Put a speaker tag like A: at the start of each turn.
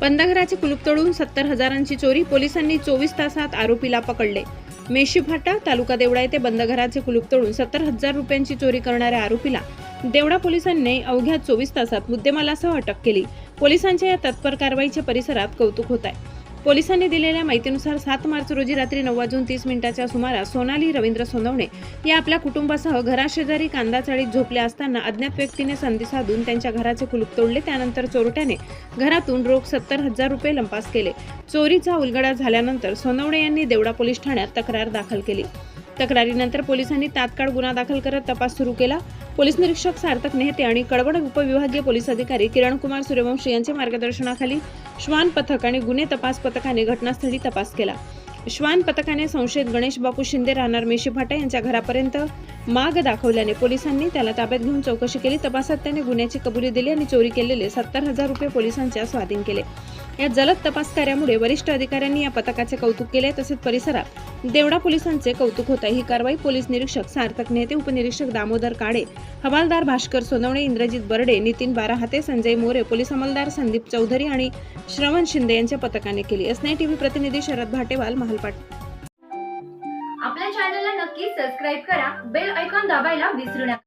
A: बंदघराचे कुलूप तोडून सत्तर हजारांची चोरी पोलिसांनी चोवीस तासात आरोपीला पकडले. मेशीफाटा तालुका देवळा येथे बंदघराचे कुलूप तोडून सत्तर हजार रुपयांची चोरी करणाऱ्या आरोपीला देवडा पोलिसांनी अवघ्या चोवीस तासात मुद्देमालासह अटक केली. पोलिसांच्या या तत्पर कारवाईच्या परिसरात कौतुक होत आहे. पोलिसांनी दिलेल्या माहितीनुसार सात मार्च रोजी रात्री नऊ वाजून तीस मिनिटाच्या सुमारास सोनाली रवींद्र सोनवणे या आपल्या कुटुंबासह घराशेजारी कांदा चाळीत झोपले असताना अज्ञात व्यक्तीने संधी साधून त्यांच्या घराचे कुलूप तोडले. त्यानंतर चोरट्याने घरातून रोख सत्तर हजार रुपये लंपास केले. चोरीचा उलगडा झाल्यानंतर सोनवणे यांनी देवडा पोलीस ठाण्यात तक्रार दाखल केली. तक्रारीनंतर पोलिसांनी तात्काळ गुन्हा दाखल करत तपास सुरू केला. पोलीस निरीक्षक सार्थक नेहते आणि कडवड उपविभागीय पोलीस अधिकारी किरण कुमार सूर्यवंशी यांच्या मार्गदर्शनाखाली श्वान पथक आणि गुन्हे तपास पथकाने घटनास्थळी तपास केला. श्वान पथकाने संशयित गणेश बापू शिंदे राहणार मेशी फाटा यांच्या घरापर्यंत माग दाखवल्याने पोलिसांनी त्याला ताब्यात घेऊन चौकशी केली. तपासात त्याने गुन्ह्याची कबुली दिली आणि चोरी केलेले सत्तर हजार रुपये पोलिसांच्या स्वाधीन केले. या जलद तपास कार्यामुळे वरिष्ठ अधिकाऱ्यांनी या पथकाचे कौतुक केले तसेच परिसरात देवडा पोलिसांचे कौतुक होत आहे. ही कारवाई पोलीस निरीक्षक सार्थक नेते उपनिरीक्षक दामोदर काळे हवालदार भास्कर सोनवणे इंद्रजित बर्डे नितीन बाराहाते संजय मोरे पोलीस अंमलदार संदीप चौधरी आणि श्रवण शिंदे यांच्या पथकाने केली. एसनाय टीव्ही प्रतिनिधी शरद भाटेवाल महालपाट.
B: आपल्या चॅनलला नक्की सबस्क्राईब करा. बेल ऐकॉन दाबायला विसरू नका.